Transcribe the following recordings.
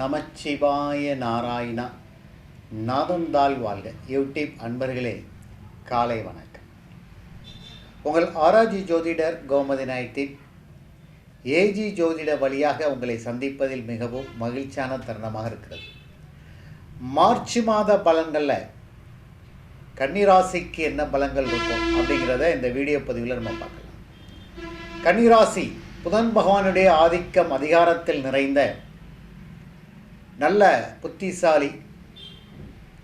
நமச்சிவாய நாராயணா நாதந்தால் வாழ்க. யூடியூப் அன்பர்களே காலை வணக்கம். உங்கள் ஆராய்ச்சி ஜோதிடர் கோமதி நாயத்தின் ஏஜி ஜோதிட வழியாக உங்களை சந்திப்பதில் மிகவும் மகிழ்ச்சியான தருணமாக இருக்கிறது. மார்ச் மாத பலன்களில் கன்னிராசிக்கு என்ன பலன்கள் இருக்கும் அப்படிங்கிறத இந்த வீடியோ பதிவில் நம்ம பார்க்கலாம். கன்னிராசி புதன் பகவானுடைய ஆதிக்கம் அதிகாரத்தில் நிறைந்த நல்ல புத்திசாலி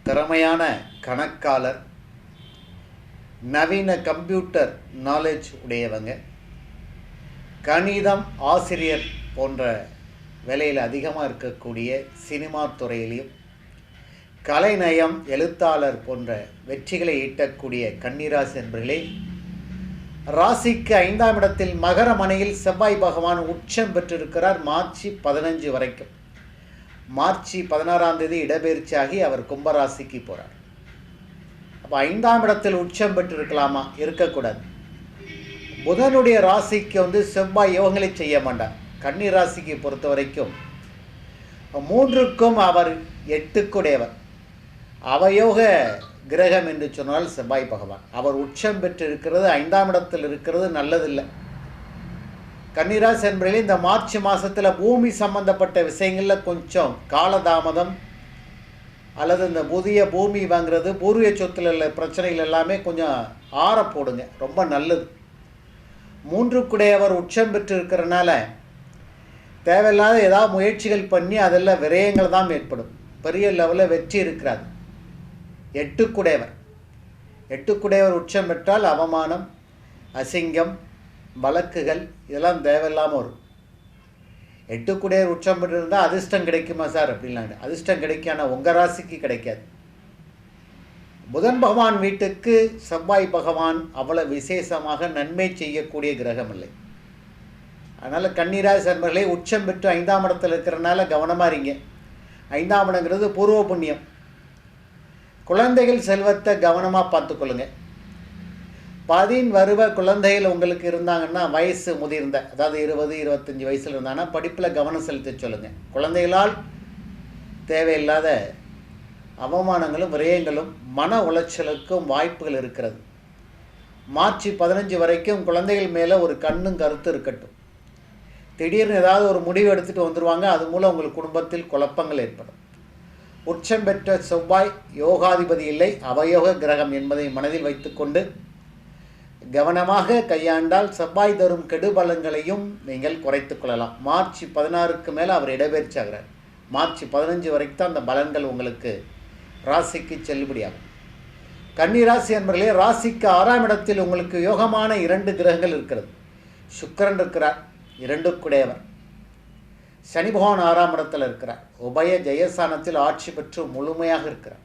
திறமையான கணக்காளர் நவீன கம்ப்யூட்டர் நாலேஜ் உடையவங்க கணிதம் ஆசிரியர் போன்ற வேலையில் அதிகமாக இருக்கக்கூடிய சினிமா துறையிலையும் கலைநயம் எழுத்தாளர் போன்ற வெற்றிகளை ஈட்டக்கூடிய கன்னிராசி என்பர்களே ராசிக்கு ஐந்தாம் இடத்தில் மகர மனையில் செவ்வாய் பகவான் உச்சம் பெற்றிருக்கிறார் மார்ச் பதினஞ்சு வரைக்கும். மார்ச் பதினாறாம் தேதி இடப்பெயர்ச்சியாகி அவர் கும்பராசிக்கு போகிறார் அப்போ ஐந்தாம் இடத்தில் உச்சம் பெற்றிருக்கலாமா? இருக்கக்கூடாது. புதனுடைய ராசிக்கு வந்து செவ்வாய் யோகங்களை செய்ய மாட்டார். கன்னி ராசிக்கு பொறுத்த வரைக்கும் மூன்றுக்கும் அவர் எட்டுக்குடையவர். அவயோக கிரகம் என்று சொன்னால் செவ்வாய் பகவான். அவர் உச்சம் பெற்று இருக்கிறது ஐந்தாம் இடத்தில் இருக்கிறது நல்லதில்லை. கன்னிராசி என்பதில் இந்த மார்ச் மாதத்தில் பூமி சம்பந்தப்பட்ட விஷயங்களில் கொஞ்சம் காலதாமதம் அல்லது இந்த புதிய பூமி வாங்குறது பூர்வீக சொத்துல உள்ள பிரச்சனைகள் எல்லாமே கொஞ்சம் ஆற போடுங்க. ரொம்ப நல்லது. மூன்றுக்குடையவர் உச்சம் பெற்று இருக்கிறனால தேவையில்லாத ஏதாவது முயற்சிகள் பண்ணி அதெல்லாம் விரயங்கள் தான் ஏற்படும். பெரிய லெவலில் வெற்றி இருக்கிறாது எட்டுக்குடையவர் எட்டுக்குடையவர் உச்சம் பெற்றால் அவமானம் அசிங்கம் வழக்குகள் இதெல்லாம் தேவையில்லாமல் வரும். எட்டுக்குடையர் உச்சம் பெற்றிருந்தால் அதிர்ஷ்டம் கிடைக்குமா சார்? அப்படின்லாம் அதிர்ஷ்டம் கிடைக்கும் ஆனால் உங்கள் ராசிக்கு கிடைக்காது. புதன் பகவான் வீட்டுக்கு செவ்வாய் பகவான் அவ்வளோ விசேஷமாக நன்மை செய்யக்கூடிய கிரகம் இல்லை. அதனால் கன்னிராசி சர்மர்களே உச்சம் பெற்று ஐந்தாம் இடத்தில் இருக்கிறனால கவனமாக இருங்க. ஐந்தாம் இடங்கிறது பூர்வ புண்ணியம். குழந்தைகள் செல்வத்தை கவனமாக பார்த்துக்கொள்ளுங்க. பதின் வருவ குழந்தைகள் உங்களுக்கு இருந்தாங்கன்னா வயசு முதிர்ந்த அதாவது இருபது இருபத்தஞ்சி வயசில் இருந்தாங்கன்னா படிப்பில் கவனம் செலுத்த சொல்லுங்கள் குழந்தைகளால் தேவையில்லாத அவமானங்களும் விரயங்களும் மன உளைச்சலுக்கும் வாய்ப்புகள் இருக்கிறது. மார்ச் பதினஞ்சு வரைக்கும் குழந்தைகள் மேலே ஒரு கண்ணும் கருத்து இருக்கட்டும். திடீர்னு ஏதாவது ஒரு முடிவு எடுத்துகிட்டு வந்துடுவாங்க அது மூலம் உங்கள் குடும்பத்தில் குழப்பங்கள் ஏற்படும். உச்சம் பெற்ற செவ்வாய் யோகாதிபதி இல்லை அவயோக கிரகம் என்பதை மனதில் வைத்துக்கொண்டு கவனமாக கையாண்டால் செவ்வாய் தரும் கெடுபலங்களையும் நீங்கள் குறைத்து கொள்ளலாம். மார்ச் பதினாறுக்கு மேலே அவர் இடப்பெயர்ச்சி ஆகிறார் மார்ச் பதினஞ்சு வரைக்கும் தான் அந்த பலன்கள் உங்களுக்கு ராசிக்கு செல்லுபடியாகும். கன்னி ராசி என்பர்களே ராசிக்கு ஆறாம் இடத்தில் உங்களுக்கு யோகமான இரண்டு கிரகங்கள் இருக்கிறது. சுக்கரன் இருக்கிறார் இரண்டுக்குடையவர் சனி பகவான் ஆறாம் இடத்தில் இருக்கிறார். உபய ஜெயஸ்தானத்தில் ஆட்சி பெற்று முழுமையாக இருக்கிறார்.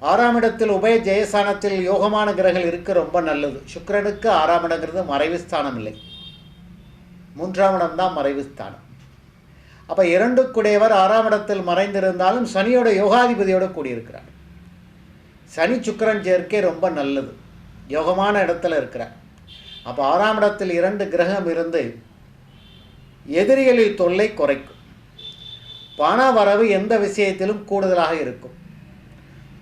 ஆறாம் இடத்தில் உபய ஜெயஸ்தானத்தில் யோகமான கிரகங்கள் இருக்க ரொம்ப நல்லது. சுக்கரனுக்கு ஆறாம் இடங்கிறது மறைவு ஸ்தானம் இல்லை. மூன்றாம் இடம் தான் மறைவு ஸ்தானம். அப்போ இரண்டுக்குடையவர் ஆறாம் இடத்தில் மறைந்திருந்தாலும் சனியோட யோகாதிபதியோடு கூடியிருக்கிறார். சனி சுக்கரன் சேர்க்கை ரொம்ப நல்லது. யோகமான இடத்துல இருக்கிறார். அப்போ ஆறாம் இடத்தில் இரண்டு கிரகம் இருந்து எதிரிகளில் தொல்லை குறைக்கும். பண வரவு எந்த விஷயத்திலும் கூடுதலாக இருக்கும்.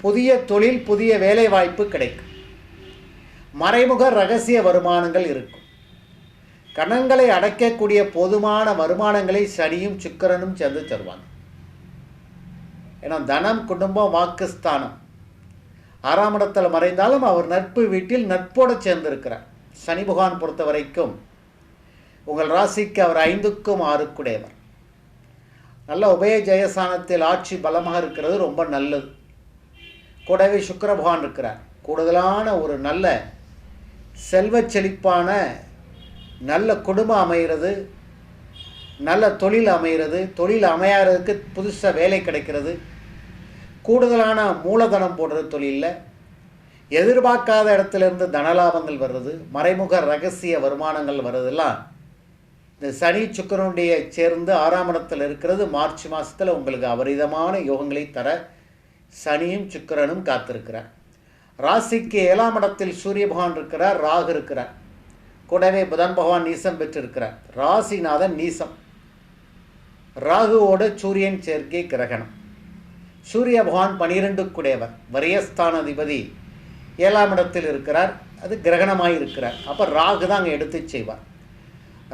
புதிய தொழில் புதிய வேலைவாய்ப்பு கிடைக்கும். மறைமுக ரகசிய வருமானங்கள் இருக்கும். கணங்களை அடைக்கக்கூடிய போதுமான வருமானங்களை சனியும் சுக்கரனும் சேர்ந்து தருவாங்க. ஏன்னா தனம் குடும்பம் வாக்குஸ்தானம். ஆறாம் இடத்தில் மறைந்தாலும் அவர் நட்பு வீட்டில் நட்போடு சேர்ந்திருக்கிறார். சனி புகான் பொறுத்த வரைக்கும் உங்கள் ராசிக்கு அவர் ஐந்துக்கும் ஆறுக்குடையவர். நல்ல உபய ஜெயசானத்தில் ஆட்சி பலமாக இருக்கிறது ரொம்ப நல்லது. கூடவே சுக்கர பகவான் இருக்கிறார். கூடுதலான ஒரு நல்ல செல்வ செழிப்பான நல்ல குடும்பம் அமைகிறது நல்ல தொழில் அமைகிறது தொழில் அமையாததுக்கு புதுசாக வேலை கிடைக்கிறது. கூடுதலான மூலதனம் போடுறது தொழிலில் எதிர்பார்க்காத இடத்துலேருந்து தனலாபங்கள் வர்றது மறைமுக ரகசிய வருமானங்கள் வர்றதெல்லாம் இந்த சனி சுக்கரனுடைய சேர்ந்து ஆறாம் இடத்தில் இருக்கிறது. மார்ச் மாதத்தில் உங்களுக்கு அபரிதமான யோகங்களை தர சனியும் சுக்கரனும் காத்திருக்கிறார். ராசிக்கு ஏழாம் இடத்தில் சூரிய பகவான் இருக்கிறார் ராகு இருக்கிறார். கூடவே புதன் பகவான் நீசம் பெற்றிருக்கிறார். ராசிநாதன் நீசம். ராகுவோட சூரியன் சேர்க்கை கிரகணம். சூரிய பகவான் பனிரெண்டுக்குடையவர் வரியஸ்தானாதிபதி. ஏழாம் இடத்தில் இருக்கிறார் அது கிரகணமாக இருக்கிறார். அப்போ ராகு தான் அங்கே எடுத்து செய்வார்.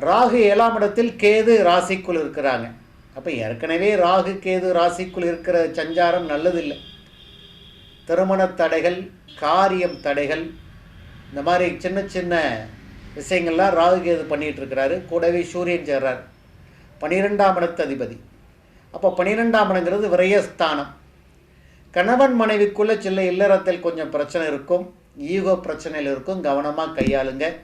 ராகு ஏழாம் இடத்தில் கேது ராசிக்குள் இருக்கிறாங்க. அப்போ ஏற்கனவே ராகு கேது ராசிக்குள் இருக்கிற சஞ்சாரம் நல்லதில்லை. திருமண தடைகள் காரியம் தடைகள் இந்த மாதிரி சின்ன சின்ன விஷயங்கள்லாம் ராகு கேது பண்ணிகிட்டு இருக்கிறாரு. கூடவே சூரியன் சேர்றார். பனிரெண்டாம் இடத்து அதிபதி. அப்போ பனிரெண்டாம் இடங்கிறது விரயஸ்தானம். கணவன் மனைவிக்குள்ளே சில இல்லறத்தில் கொஞ்சம் பிரச்சனை இருக்கும். ஈகோ பிரச்சனையில் இருக்கும். கவனமாக கையாளுங்க.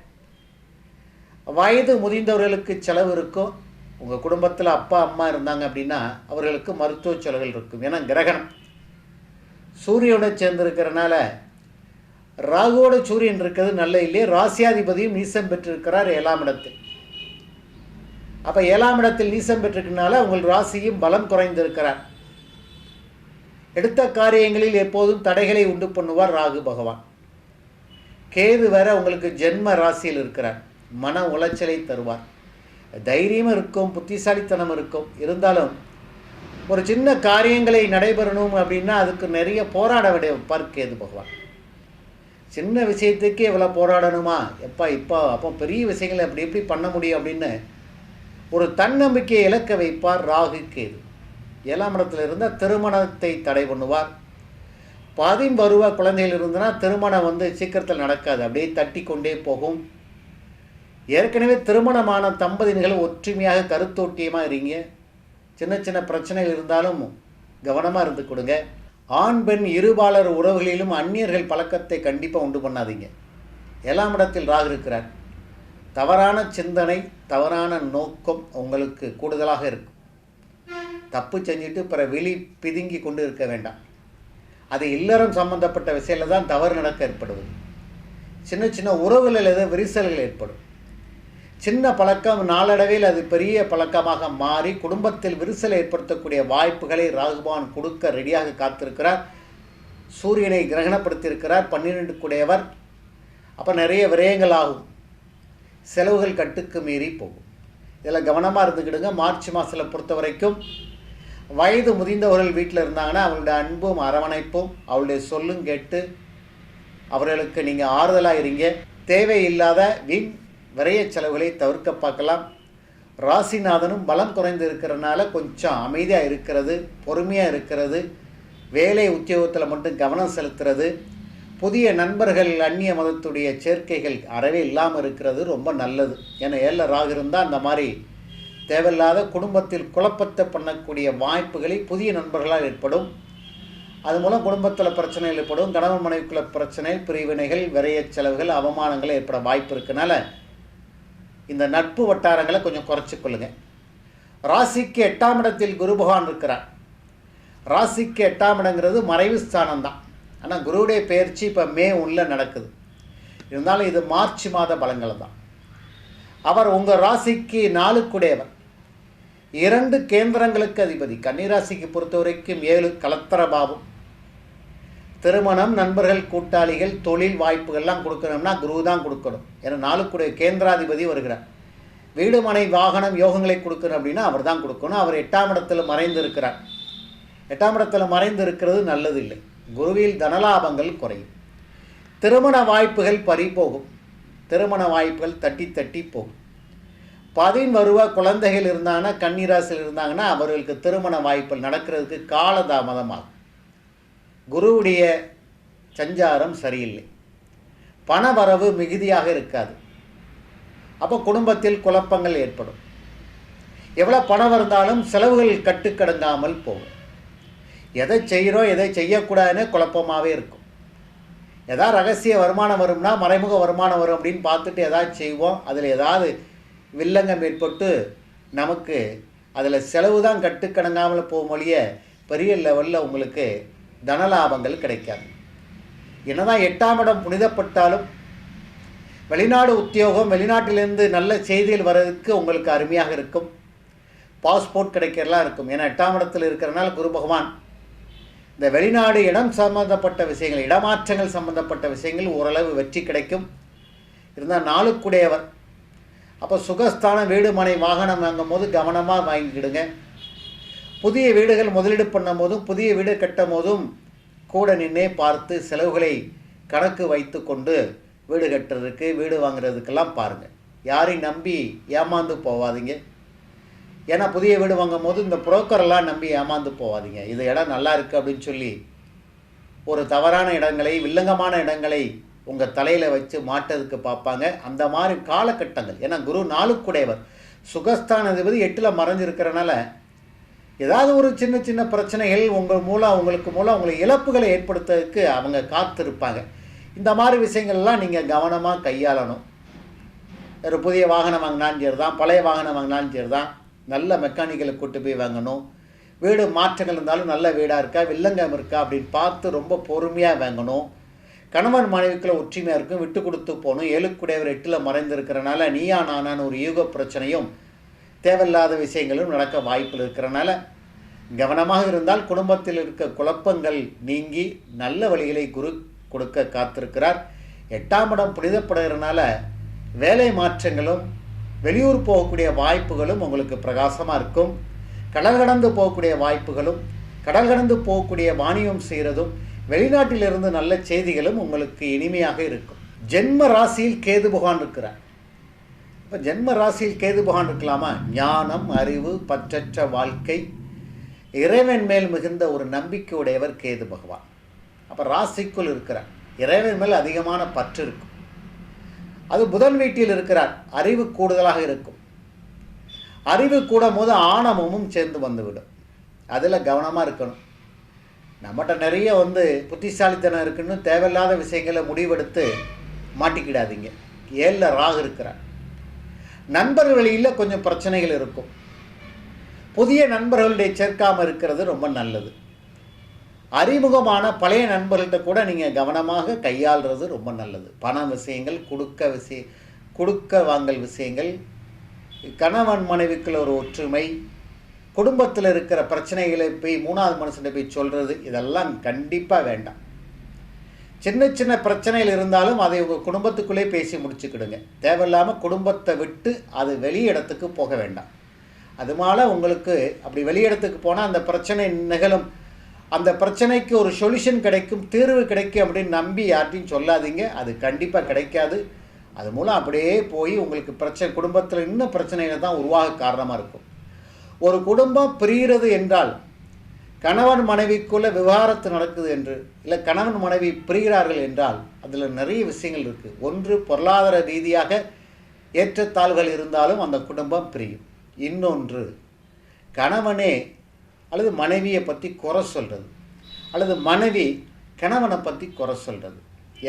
வயது முதிர்ந்தவர்களுக்கு செலவு இருக்கும். உங்கள் குடும்பத்தில் அப்பா அம்மா இருந்தாங்க அப்படின்னா அவர்களுக்கு மருத்துவ செலவுகள் இருக்கும். ஏன்னா கிரகணம். சூரியனோட சேர்ந்திருக்கிறனால ராகுவோட சூரியன் இருக்கிறது நல்ல இல்லையே. ராசியாதிபதியும் நீசம் பெற்றிருக்கிறார் ஏழாம் இடத்தில். அப்போ ஏழாம் இடத்தில் நீசம் பெற்றிருக்கனால உங்கள் ராசியும் பலம் குறைந்திருக்கிறார். எடுத்த காரியங்களில் எப்போதும் தடைகளை உண்டு பண்ணுவார் ராகு பகவான். கேது வேற உங்களுக்கு ஜென்ம ராசியில் இருக்கிறார். மன உளைச்சலை தருவார். தைரியமும் இருக்கும் புத்திசாலித்தனம் இருக்கும். இருந்தாலும் ஒரு சின்ன காரியங்களை நடைபெறணும் அப்படின்னா அதுக்கு நிறைய போராட விட வைப்பார் கேது பகவான். சின்ன விஷயத்துக்கு இவ்வளோ போராடணுமா? எப்பா இப்போ அப்போ பெரிய விஷயங்களை அப்படி எப்படி பண்ண முடியும் அப்படின்னு ஒரு தன்னம்பிக்கையை இழக்க வைப்பார் ராகு கேது. ஏழாம் இடத்துல இருந்தால் திருமணத்தை தடை பண்ணுவார். பதிம்பருவ குழந்தைகள் இருந்தனா திருமணம் வந்து சீக்கிரத்தில் நடக்காது. அப்படியே தட்டி கொண்டே போகும். ஏற்கனவே திருமணமான தம்பதியினர்கள் ஒற்றுமையாக கருத்தோட்டியமாக இருங்க. சின்ன சின்ன பிரச்சனைகள் இருந்தாலும் கவனமாக இருந்து கொடுங்க. ஆண் பெண் இருபாலர் உறவுகளிலும் அந்நியர்கள் பழக்கத்தை கண்டிப்பாக உண்டு பண்ணாதீங்க. ஏழாம் இடத்தில் ராகு இருக்கிறார். தவறான சிந்தனை தவறான நோக்கம் உங்களுக்கு கூடுதலாக இருக்கும். தப்பு செஞ்சுட்டு பிற வெளி பிதுங்கி கொண்டு இருக்க வேண்டாம். அது இல்லறம் சம்பந்தப்பட்ட விஷயத்தில் தான் தவறு நடக்க ஏற்படுவது. சின்ன சின்ன உறவுகளில் ஏதோ விரிசல்கள் ஏற்படும். சின்ன பழக்கம் நாளடைவில் அது பெரிய பழக்கமாக மாறி குடும்பத்தில் விரிசலை ஏற்படுத்தக்கூடிய வாய்ப்புகளை ராகுபான் கொடுக்க ரெடியாக காத்திருக்கிறார். சூரியனை கிரகணப்படுத்தியிருக்கிறார். பன்னிரெண்டு கூடையவர் அப்போ நிறைய விரயங்கள் ஆகும். செலவுகள் கட்டுக்கு மீறி போகும். இதில் கவனமாக இருந்துக்கிடுங்க. மார்ச் மாதத்தில் பொறுத்த வரைக்கும் வயது முதிர்ந்தவர்கள் வீட்டில் இருந்தாங்கன்னா அவளுடைய அன்பும் அரவணைப்பும் அவளுடைய சொல்லும் கேட்டு அவர்களுக்கு நீங்கள் ஆறுதலாக இருங்க. தேவையில்லாத வீண் விரைய செலவுகளை தவிர்க்க பார்க்கலாம். ராசிநாதனும் பலம் குறைந்து இருக்கிறனால கொஞ்சம் அமைதியாக இருக்கிறது பொறுமையாக இருக்கிறது வேலை உத்தியோகத்தில் மட்டும் கவனம் செலுத்துறது புதிய நண்பர்கள் அந்நிய மதத்துடைய சேர்க்கைகள் அறவே இல்லாமல் இருக்கிறது ரொம்ப நல்லது. ஏன்னா ஏழில் ராகு இருந்தால் அந்த மாதிரி தேவையில்லாத குடும்பத்தில் குழப்பத்தை பண்ணக்கூடிய வாய்ப்புகளை புதிய நண்பர்களால் ஏற்படும். அது மூலம் குடும்பத்தில் பிரச்சனைகள் ஏற்படும் கணவன் மனைவிக்குள்ள பிரச்சனை பிரிவினைகள் விரைய செலவுகள் அவமானங்கள் ஏற்பட வாய்ப்பு இருக்கனால இந்த நட்பு வட்டாரங்களை கொஞ்சம் குறைச்சி கொள்ளுங்க. ராசிக்கு எட்டாம் இடத்தில் குரு பகவான் இருக்கிறார். ராசிக்கு எட்டாம் இடங்கிறது மறைவு ஸ்தானம் தான் ஆனால் குருவுடைய பயிற்சி இப்போ மே ஒன்றில் நடக்குது. இருந்தாலும் இது மார்ச் மாத பலங்கள் தான். அவர் உங்கள் ராசிக்கு நாளுக்குடையவர். இரண்டு கேந்திரங்களுக்கு அதிபதி. கன்னிராசிக்கு பொறுத்த வரைக்கும் ஏழு கலத்தர பாவம். திருமணம் நண்பர்கள் கூட்டாளிகள் தொழில் வாய்ப்புகள்லாம் கொடுக்கணும்னா குரு தான் கொடுக்கணும். ஏன்னா நாளுக்குடைய கேந்திராதிபதி வருகிறார். வீடு மனை வாகனம் யோகங்களை கொடுக்கணும் அப்படின்னா அவர் தான் கொடுக்கணும். அவர் எட்டாம் இடத்துல மறைந்து இருக்கிறார் எட்டாம் இடத்துல மறைந்து இருக்கிறது நல்லதில்லை. குருவில் தனலாபங்கள் குறையும். திருமண வாய்ப்புகள் பறிபோகும். திருமண வாய்ப்புகள் தட்டி தட்டி போகும். பதின் வருவ குழந்தைகள் இருந்தாங்கன்னா கன்னிராசியில் இருந்தாங்கன்னா அவர்களுக்கு திருமண வாய்ப்புகள் நடக்கிறதுக்கு காலதாமதமாகும். குருவுடைய சஞ்சாரம் சரியில்லை. பண வரவு மிகுதியாக இருக்காது. அப்போ குடும்பத்தில் குழப்பங்கள் ஏற்படும். எவ்வளோ பணம் இருந்தாலும் செலவுகள் கட்டுக்கடங்காமல் போகும். எதை செய்கிறோம் எதை செய்யக்கூடாதுன்னு குழப்பமாகவே இருக்கும். எதா ரகசிய வருமானம் வரும்னா மறைமுக வருமானம் வரும் அப்படின்னு பார்த்துட்டு எதாவது செய்வோம். அதில் ஏதாவது வில்லங்கம் ஏற்பட்டு நமக்கு அதில் செலவு தான் கட்டுக்கடங்காமல் போகும் ஒழிய பெரிய லெவலில் உங்களுக்கு தனலாபங்கள் கிடைக்காது. என்னதான் எட்டாம் இடம் புனிதப்பட்டாலும் வெளிநாடு உத்தியோகம் வெளிநாட்டிலிருந்து நல்ல செய்திகள் வர்றதுக்கு உங்களுக்கு அருமையாக இருக்கும். பாஸ்போர்ட் கிடைக்கிறலாம் இருக்கும். ஏன்னா எட்டாம் இடத்தில் இருக்கிறனால குரு பகவான் இந்த வெளிநாடு இடம் சம்பந்தப்பட்ட விஷயங்கள் இடமாற்றங்கள் சம்பந்தப்பட்ட விஷயங்கள் ஓரளவு வெற்றி கிடைக்கும். இருந்தால் நாளுக்குடையவர். அப்போ சுகஸ்தானம் வீடு மனை வாகனம் வாங்கும் போது கவனமாக வாங்கிக்கிடுங்க. புதிய வீடுகள் முதலீடு பண்ணும் போதும் புதிய வீடு கட்டும் போதும் கூட நின்னே பார்த்து செலவுகளை கணக்கு வைத்து கொண்டு வீடு கட்டுறதுக்கு வீடு வாங்குறதுக்கெல்லாம் பாருங்கள் யாரையும் நம்பி ஏமாந்து போவாதீங்க. ஏன்னா புதிய வீடு வாங்கும் போது இந்த புரோக்கரெல்லாம் நம்பி ஏமாந்து போவாதீங்க. இது இடம் நல்லா இருக்குது அப்படின்னு சொல்லி ஒரு தவறான இடங்களை வில்லங்கமான இடங்களை உங்கள் தலையில் வச்சு மாட்டதுக்கு பார்ப்பாங்க. அந்த மாதிரி காலகட்டங்கள். ஏன்னா குரு நாளுக்குடையவர். சுகஸ்தானதிபதி எட்டில் மறைஞ்சிருக்கிறனால ஏதாவது ஒரு சின்ன சின்ன பிரச்சனைகள் உங்கள் மூலம் உங்களுக்கு மூலம் உங்களை இழப்புகளை ஏற்படுத்துறதுக்கு அவங்க காத்திருப்பாங்க. இந்த மாதிரி விஷயங்கள்லாம் நீங்கள் கவனமாக கையாளணும். ஒரு புதிய வாகனம் வாங்கினாலும் சரி தான் பழைய வாகனம் வாங்கினாலும் சரி தான் நல்ல மெக்கானிக்கலை கூட்டு போய் வாங்கணும். வீடு மாற்றங்கள் இருந்தாலும் நல்ல வீடாக இருக்கா வில்லங்கம் இருக்கா அப்படின்னு பார்த்து ரொம்ப பொறுமையாக வாங்கணும். கணவன் மனைவிக்குள்ள ஒற்றுமையாக இருக்கும் விட்டு கொடுத்து போகணும். ஏழுக்குடையவர் எட்டில் மறைந்திருக்கிறனால நீயா நானான்னு ஒரு யூக பிரச்சனையும் தேவையில்லாத விஷயங்களும் நடக்க வாய்ப்பில் இருக்கிறனால கவனமாக இருந்தால் குடும்பத்தில் இருக்க குழப்பங்கள் நீங்கி நல்ல வழிகளை குரு கொடுக்க காத்திருக்கிறார். எட்டாம் இடம் புனிதப்படுகிறனால வேலை மாற்றங்களும் வெளியூர் போகக்கூடிய வாய்ப்புகளும் உங்களுக்கு பிரகாசமாக இருக்கும். கடல் கடந்து போகக்கூடிய வாய்ப்புகளும் கடல் கடந்து போகக்கூடிய வாணியம் செய்கிறதும் வெளிநாட்டிலிருந்து நல்ல செய்திகளும் உங்களுக்கு இனிமையாக இருக்கும். ஜென்ம ராசியில் கேது புகான் இருக்கிறார். இப்போ ஜென்ம ராசியில் கேது பகவான் இருக்கலாமா? ஞானம் அறிவு பற்றற்ற வாழ்க்கை. இறைவன் மேல் மிகுந்த ஒரு நம்பிக்கையுடையவர் கேது பகவான். அப்போ ராசிக்குள் இருக்கிறார். இறைவன் மேல் அதிகமான பற்று இருக்கும். அது புதன் வீட்டில் இருக்கிறார். அறிவு கூடுதலாக இருக்கும். அறிவு கூடும் போது ஆணவமும் சேர்ந்து வந்துவிடும். அதில் கவனமாக இருக்கணும். நம்மகிட்ட நிறைய வந்து புத்திசாலித்தனம் இருக்குன்னு தேவையில்லாத விஷயங்களை முடிவெடுத்து மாட்டிக்கிடாதீங்க. ஏழில் ராகு இருக்கிறார். நண்பர் வழியில் கொஞ்சம் பிரச்சனைகள் இருக்கும். புதிய நண்பர்களுடைய சேர்க்காமல் இருக்கிறது ரொம்ப நல்லது. அறிமுகமான பழைய நண்பர்கள்ட்ட கூட நீங்கள் கவனமாக கையாளுறது ரொம்ப நல்லது. பண விஷயங்கள் கொடுக்க விஷய கொடுக்க வாங்கல் விஷயங்கள் கணவன் மனைவிக்குள்ள ஒரு ஒற்றுமை குடும்பத்தில் இருக்கிற பிரச்சனைகளை போய் மூணாவது மனுஷன் போய் சொல்கிறது இதெல்லாம் கண்டிப்பாக வேண்டாம். சின்ன சின்ன பிரச்சனைகள் இருந்தாலும் அதை உங்கள் குடும்பத்துக்குள்ளே பேசி முடிச்சுக்கிடுங்க. தேவையில்லாமல் குடும்பத்தை விட்டு அது வெளி இடத்துக்கு போக வேண்டாம். அதுமால உங்களுக்கு அப்படி வெளி இடத்துக்கு போனால் அந்த பிரச்சனை நிகழும். அந்த பிரச்சனைக்கு ஒரு சொல்யூஷன் கிடைக்கும் தீர்வு கிடைக்கும் அப்படின்னு நம்பி யார்ட்டையும் சொல்லாதீங்க. அது கண்டிப்பாக கிடைக்காது. அது மூலம் அப்படியே போய் உங்களுக்கு பிரச்சனை குடும்பத்தில் இன்னும் பிரச்சனைகள் தான் உருவாக காரணமாக இருக்கும். ஒரு குடும்பம் பிரிகிறது என்றால் கணவன் மனைவிக்குள்ள விவகாரத்து நடக்குது என்று இல்லை கணவன் மனைவி பிரிகிறார்கள் என்றால் அதில் நிறைய விஷயங்கள் இருக்குது ஒன்று பொருளாதார ரீதியாக ஏற்றத்தாழ்வுகள் இருந்தாலும் அந்த குடும்பம் பிரியும். இன்னொன்று கணவனே அல்லது மனைவியை பற்றி குறை சொல்கிறது அல்லது மனைவி கணவனை பற்றி குறை சொல்கிறது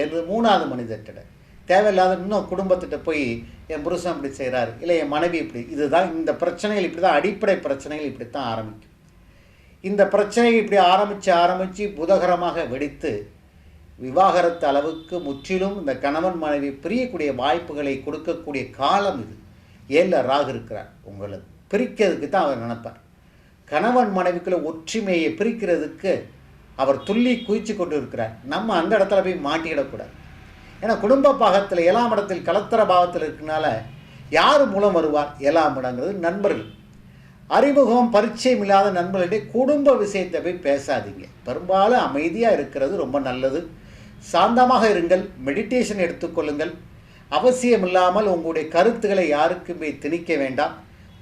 என்று மூணாவது மனிதர்கிட்ட தேவையில்லாத இன்னும் குடும்பத்திட்ட போய் என் புருஷன் இப்படி செய்கிறார் இல்லை என் மனைவி இப்படி. இதுதான் இந்த பிரச்சனைகள் இப்படி தான் அடிப்படை பிரச்சனைகள் இப்படி தான் ஆரம்பிக்கும். இந்த பிரச்சனையை இப்படி ஆரம்பித்து ஆரம்பித்து புதகரமாக வெடித்து விவாகரத்து அளவுக்கு முற்றிலும் இந்த கணவன் மனைவி பிரியக்கூடிய வாய்ப்புகளை கொடுக்கக்கூடிய காலம் இது. ஏழில் ராகு இருக்கிறார். உங்களை பிரிக்கிறதுக்கு தான் அவர் நினைப்பார். கணவன் மனைவிக்குள்ள ஒற்றுமையை பிரிக்கிறதுக்கு அவர் துள்ளி குயிச்சு கொண்டு இருக்கிறார். நம்ம அந்த இடத்துல போய் மாட்டிக்கிடக்கூடாது ஏன்னா குடும்ப பாகத்தில் ஏழாம் இடத்தில் கலத்தர பாவத்தில் இருக்கனால யார் மூலம் வருவார்? ஏழாம் இடங்கிறது நண்பர்கள். அறிமுகம் பரிச்சயம் இல்லாத நண்பர்களிடையே குடும்ப விஷயத்தை போய் பேசாதீங்க. பெரும்பாலும் அமைதியாக இருக்கிறது ரொம்ப நல்லது. சாந்தமாக இருங்கள் மெடிடேஷன் எடுத்துக்கொள்ளுங்கள். அவசியம் இல்லாமல் உங்களுடைய கருத்துக்களை யாருக்குமே திணிக்க வேண்டாம்.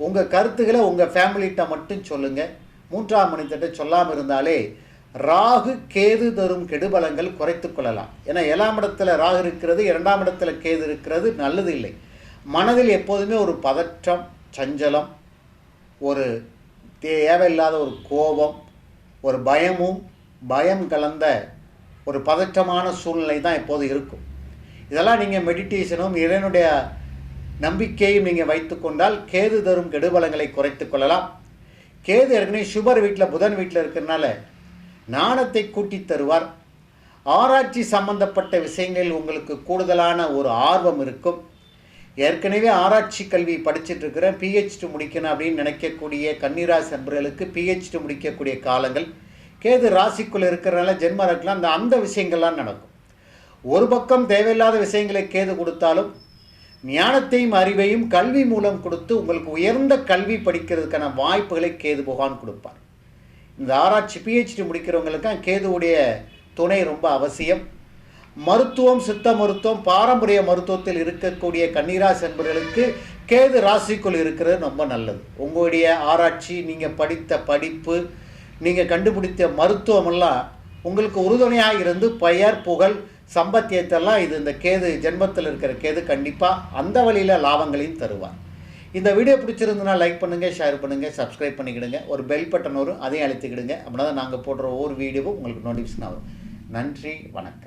உங்கள் கருத்துக்களை உங்கள் ஃபேமிலிகிட்ட மட்டும் சொல்லுங்கள் மூன்றாம் மனிதர்கிட்ட சொல்லாமல் இருந்தாலே ராகு கேது தரும் கெடுபலங்கள் குறைத்து கொள்ளலாம். ஏன்னா ஏழாம் இடத்துல ராகு இருக்கிறது இரண்டாம் இடத்துல கேது இருக்கிறது நல்லது இல்லை. மனதில் எப்போதுமே ஒரு பதற்றம் சஞ்சலம் ஒரு தேவையில்லாத ஒரு கோபம் ஒரு பயமும் பயம் கலந்த ஒரு பதற்றமான சூழ்நிலை தான் இப்போது இருக்கும். இதெல்லாம் நீங்கள் மெடிடேஷனும் இறைவனுடைய நம்பிக்கையும் நீங்கள் வைத்துக்கொண்டால் கேது தரும் கெடுபலங்களை குறைத்து கொள்ளலாம். கேது ஏற்கனவே சுபர் வீட்டில் புதன் வீட்டில் இருக்கிறனால நாணத்தை கூட்டி தருவார். ஆராய்ச்சி சம்பந்தப்பட்ட விஷயங்களில் உங்களுக்கு கூடுதலான ஒரு ஆர்வம் இருக்கும். ஏற்கனவே ஆராய்ச்சி கல்வி படிச்சுட்டு இருக்கிறேன் பிஹெச்டி முடிக்கணும் அப்படின்னு நினைக்கக்கூடிய கன்னிராசி நண்பர்களுக்கு பிஹெச்டி முடிக்கக்கூடிய காலங்கள் கேது ராசிக்குள்ளே இருக்கிறனால ஜென்ம அந்த அந்த விஷயங்கள்லாம் நடக்கும். ஒரு பக்கம் தேவையில்லாத விஷயங்களை கேது கொடுத்தாலும் ஞானத்தையும் அறிவையும் கல்வி மூலம் கொடுத்து உங்களுக்கு உயர்ந்த கல்வி படிக்கிறதுக்கான வாய்ப்புகளை கேது புகான் கொடுப்பார். இந்த ஆராய்ச்சி பிஹெச்டி முடிக்கிறவங்களுக்கும் கேதுவுடைய துணை ரொம்ப அவசியம். மருத்துவம் சித்த மருத்துவம் பாரம்பரிய மருத்துவத்தில் இருக்கக்கூடிய கன்னிராசி என்பர்களுக்கு கேது ராசிக்குள் இருக்கிறது ரொம்ப நல்லது. உங்களுடைய ஆராய்ச்சி நீங்கள் படித்த படிப்பு நீங்கள் கண்டுபிடித்த மருத்துவமெல்லாம் உங்களுக்கு உறுதுணையாக இருந்து பெயர் புகழ் சம்பத்தியத்தெல்லாம் இது இந்த கேது ஜென்மத்தில் இருக்கிற கேது கண்டிப்பாக அந்த வழியில் லாபங்களையும் தருவார். இந்த வீடியோ பிடிச்சிருந்தனா லைக் பண்ணுங்கள் ஷேர் பண்ணுங்கள் சப்ஸ்கிரைப் பண்ணிக்கிடுங்க ஒரு பெல் பட்டன் வரும் அதையும் அழுத்திக்கிடுங்க. அப்படின்னா தான் நாங்கள் போடுற ஒவ்வொரு வீடியோவும் உங்களுக்கு நோட்டிஃபிகேஷன் ஆகும். நன்றி வணக்கம்.